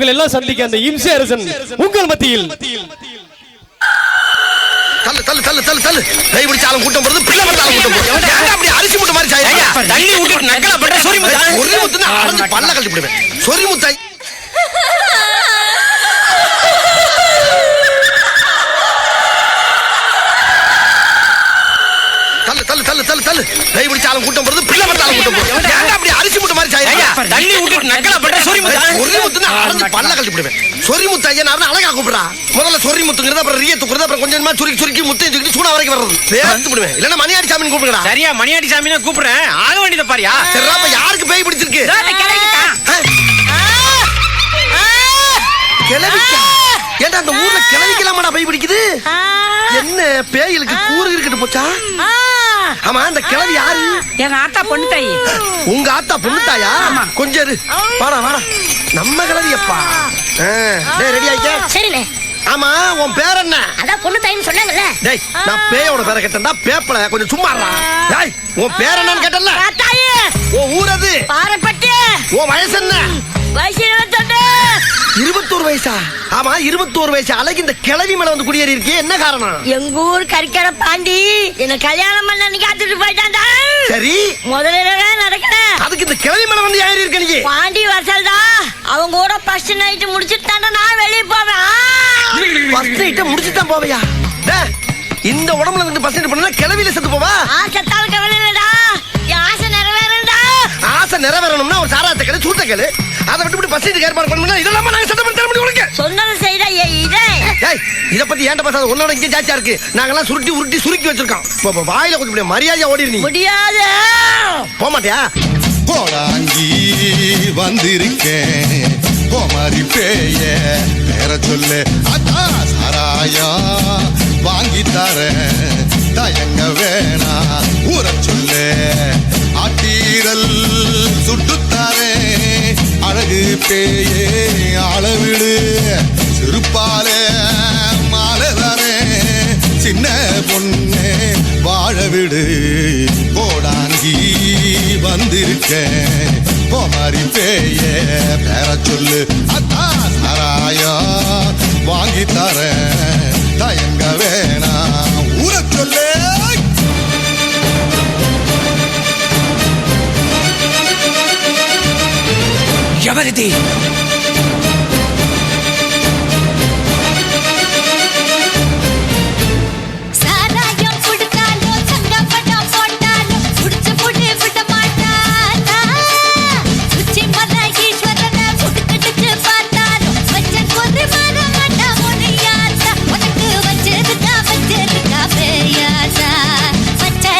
உங்கள் எல்லாம் சந்திக்க அந்த இம்சை அரசன் உங்கள் மத்தியில். தள்ளு தள்ளு தள்ளு தள்ளு தள்ளு. கை பிடிச்சாலும் கூட்டம் போறது பிள்ளை பிடிச்சாலும் கூட்டம் போறது. ஏன்டா அப்படி அரிசி முட்டை மாதிரி சாய் தண்ணி விட்டுட்டு நக்கலா பண்ற? சொரி முத்தா? சொரி முத்துனா அரைஞ்சு பல்ல கழட்டி விடுவேன் சொரி முத்தாய் தள்ளு தள்ளு தள்ளு தள்ளு தள்ளு. கை பிடிச்சாலும் கூட்டம் போறது பிள்ளை கூட்டம் போறது. தண்ணி விட்டுட்டு நக்கலா பண்ற சொரி முத்தா சொரி முத்துனா அரைஞ்சு பல்ல கழட்டி விடுவேன். சொரி முத்தாய் நான் அழகா கூப்பிடுறா. முதல்ல சொரி முத்துங்கிறது அப்புறம் ரிய துக்குறது அப்புறம் கொஞ்சம் கொஞ்சமா சுருக்கி சுருக்கி முத்தையும் சுருக்கி சூடா வரைக்கும் வர்றது. பேர்த்து விடுவேன். இல்லன்னா மணியாடி சாமின்னு கூப்பிடுங்கடா. சரியா மணியாடி சாமி தான் கூப்பிடுறேன். ஆக வேண்டியத பாரியா? சரிடா அப்ப யாருக்கு பேய் பிடிச்சிருக்கு? கிளவிக்கா ஏன்டா அந்த ஊர்ல கிளவிக்கலாமாடா பேய் பிடிக்குது? என்ன பேய்களுக்கு கூறு இருக்கட்டு போச்சா? ஆமா அந்த கிளவி யாரு? எங்க ஆத்தா பொண்ணு தாயி. உங்க ஆத்தா பொண்ணுத்தாயா கொஞ்சம் இரு. வாடா வாடா. நம்ம கிளவியப்பா டேய் ரெடி ஆயிக்க சரிண்ணே. ஆமா உன் பேர் என்ன? அதான் பொண்ணு தாயின்னு சொன்னாங்கல்ல. டேய் நான் பேயோட பேரை கேட்டேன்டா பேப்பல கொஞ்சம் சும்மா இருடா. டேய் உன் பேர் என்னன்னு கேட்டல தாயி. உன் ஊர் அது பாரப்பட்டு உன் வயசு என்ன? வயசு இருபத்தோரு வயசா? ஆமா இருபத்தோரு வயசு. அழகு இந்த கிளவி மேல வந்து குடியேறி இருக்கே. என்ன காரணம்? எங்க ஊர் கறிக்கடை பாண்டி. என்ன கல்யாணம் பண்ண காத்துட்டு போயிட்டான்டா சரி. முதலிடவே நடக்கல? அதுக்கு இந்த கிளவி மேல வந்து ஏறி இருக்க நீ பாண்டி வரசல்தா அவங்க கூட ஃபர்ஸ்ட் நைட் முடிச்சுட்டு தாண்டா நான் வெளியே போவேன்! ஃபர்ஸ்ட் நைட்ட முடிச்சு தான் போவையா? இந்த உடம்புல இருந்து ஃபர்ஸ்ட் நைட் பண்ணா கிளவியில செத்து போவா? ஆசைத்தால் கவலை இல்லடா ஆசை நிறைவேறண்டா. ஆசை நிறைவேறணும்னா ஒரு சாராத்த கேளு சூட்ட கேளு. அதை விட்டு நைட் ஏற்பாடு பண்ணா இதெல்லாம் நாங்க சட்டம் சொன்னதை செய்டா இதே. ஏய் இத பத்தி ஏன்ட்ட பேசாத? உன்னோட இங்கே ஜாச்சியா இருக்கு. நாங்கெல்லாம் சுருட்டி உருட்டி சுருக்கி வச்சிருக்கோம். போ, போ, வாயில கொஞ்சம் இப்படி மரியாதையா ஓடிரு நீ. முடியாது. போக மாட்டியா? கோடாங்கி வந்திருக்கேன். கோமாரி பேய பேர சொல்லு. அத்தா சாராயா வாங்கி தரேன். தயங்க வேணா ஊற சொல்லு. ஆட்டீரல் சுட்டு தரேன். அழகு பேயே அளவிடு. சிறுப்பாலே மாலதானே சின்ன பொண்ணு வாழ விடு. கோடாங்கி வந்திருக்கேன். கோமாரி பேய பேர சொல்லு.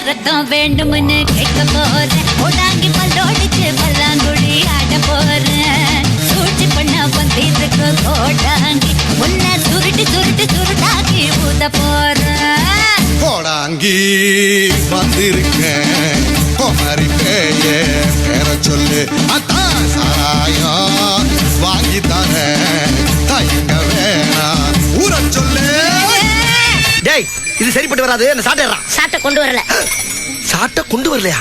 ரத்தம் வேண்டும்னு கேட்க போறேன் உடாங்கி பல்லோடிச்சு ஆட போறேன் சூழ்ச்சி பண்ண வந்திருக்கு கோடாங்கி. உன்னை சுருட்டி சுருட்டி சுருட்டாக்கி ஊத போறேன் கோடாங்கி வந்திருக்கேன். கோமாரி பேய பேர சொல்லு. அத்தா சாராயா வாங்கி தரேன். தயங்க வேணாம் ஊற சொல்லு. டேய் இது சரிப்பட்டு வராது. என்ன சாட்டேறான் சாட்டை கொண்டு வரல. சாட்டை கொண்டு வரலையா?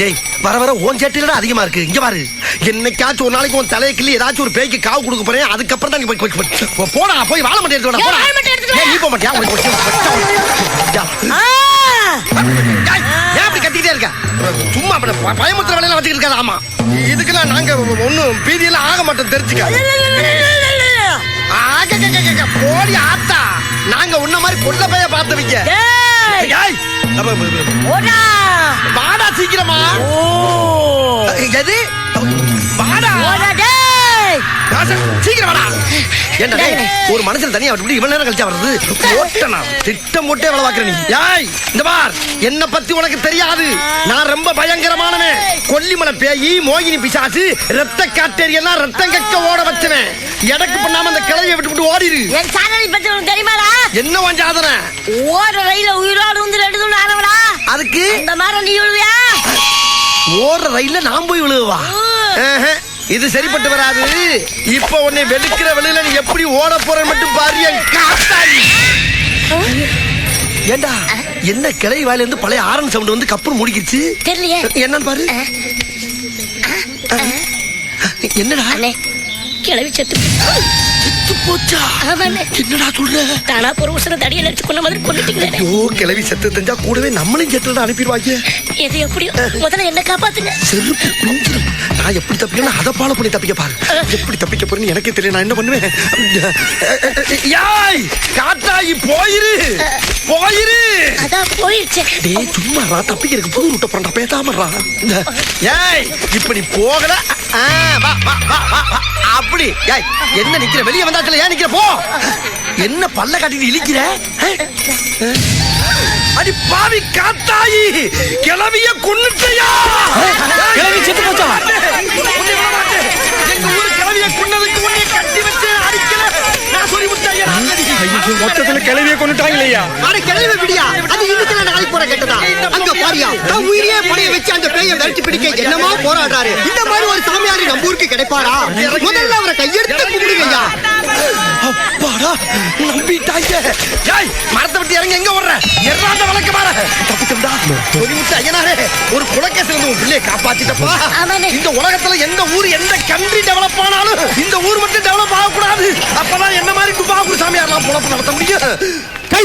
டேய் வர வர ஓன் சேட்டில அதிகமா இருக்கு. இங்க பாரு. என்னைக்காச்சும் ஒரு நாளைக்கு உன் தலையை கிள்ளி ஏதாச்சும் ஒரு பேய்க்கு காவு கொடுக்க போறேன். அதுக்கப்புறம் தான் நீ போய் போடா போய் வாழ மாட்டேன் எடுத்து போடா. நீ போக மாட்டியா? ஏன் அப்படி கத்திக்கிட்டே இருக்க? சும்மா அப்படி ப- பயமுத்துற வேலையெல்லாம் வச்சுக்கிட்டு இருக்காது ஆமா. இதுக்கெல்லாம் நாங்க ஒண்ணும் பீதியெல்லாம் ஆக மாட்டோம் தெரிஞ்சுக்க போடி ஆத்தா. நாங்க உன்ன மாதிரி கொள்ள பைய பார்த்தவங்க! வாடா சீக்கிரமா. ஓ! எது? ஒரு மனுஷன் தனியா விட்டு இவ்வளவு நேரம் கழிச்சா வருது ஓட்டனா? திட்டம் போட்டே வேலை பார்க்கற நீ. ஏய் இந்த பார் என்ன பத்தி உனக்கு தெரியாது. நான் ரொம்ப பயங்கரமானவன். கொல்லிமலை பேயி மோகினி பிசாசு ரத்த காட்டேரி எல்லாம் ரத்தம் கக்க ஓட வச்சவன். எடக்கு பண்ணாம அந்த கிளைய விட்டு விட்டு ஓடிரு. என் சாதனை பத்தி உனக்கு தெரியுமாடா? என்ன உன் சாதனை? ஓடுற ரயில உயிரோடு வந்து ரெண்டு ஆனவடா அதுக்கு? இந்த மாதிரி நீ விழுவியா? ஓடுற ரயில்ல நான் போய் விழுவா இது சரிப்பட்டு வராது. இப்ப உன்னை வெளுக்கிற வெளியில நீ எப்படி ஓட போறன்னு மட்டும் பாரு என் காத்தாடி. ஏண்டா என்ன கிளை வாயில இருந்து பழைய ஆரன் சவுண்ட் வந்து கப்புன்னு முடிக்கிச்சு? தெரியலையே. என்னன்னு பாரு. என்னடா? கிளவி செத்து. போச்சா? என்னடா சொல்ற? தானா உசர தடியில் எடுத்து கொண்ட மாதிரி கொண்டுட்டீங்களே. ஐயோ கிளவி செத்து தெரிஞ்சா கூடவே நம்மளையும் செத்து அனுப்பிடுவாங்க எது எப்படியோ முதல்ல என்ன காப்பாத்துங்க. செருப்பு நான் எப்படி தப்பிக்கணும் அதை ஃபாலோ பண்ணி தப்பிக்க பாரு. எப்படி தப்பிக்க போறேன்னு எனக்கே தெரியல நான் என்ன பண்ணுவேன்? யாய் காத்தாயி போயிரு. போயிரு. அதான் போயிடுச்சு டேய் சும்மா ரா தப்பிக்கிறதுக்கு புது ரூட்ட போறா பேசாம ஏய் இப்ப நீ போகல. வா, வா. அப்படி. ஏய் என்ன நிக்கிற? வெளிய வந்தாச்சுல ஏன் நிக்கிற? போ. என்ன பல்ல காட்டிட்டு இழிக்கிற? அடி பாவி காத்தாயி கிளவிய கொன்னுட்டயா? கிளவி செத்து போச்சா? எங்க ஊரு கிளவிய கொன்னதுக்கு உன்னை கட்டி வச்சு அடிக்கல நான் சொல்லி விட்டாயா மொத்தத்துல கிளவிய கொண்டுட்டாங்களையா அட கிளவி விடியா. அது இன்னைக்கு நாளைக்கு போற கேட்டதா? அங்க பாரியா நான் உயிரியே படைய வச்சு அந்த பேயை விரட்டி பிடிக்க என்னமோ போராடுறாரு. இந்த மாதிரி ஒரு சாமியாரு நம்ம ஊருக்கு கிடைப்பாரா? முதல்ல அவரை கையெடுத்து கும்பிடுங்கய்யா. அப்பாடா நம்பிட்டாங்க ஏய் மரத்தை விட்டு இறங்கி எங்க ஓடுற? எறாண்ட வழக்க மாற. தப்பிச்சோம்டா. ஒரு முட்டை ஐயனாரே ஒரு குலக்கேசில இருந்து உன் பிள்ளையை காப்பாத்திட்டப்பா. இந்த உலகத்துல எந்த ஊர் எந்த கண்ட்ரி டெவலப் ஆனாலும் இந்த ஊர் மட்டும் டெவலப் ஆகக்கூடாது. அப்பதான் என்ன மாதிரி துபாகூர் சாமியார்லாம் பொழப்பு நடத்த முடியும்?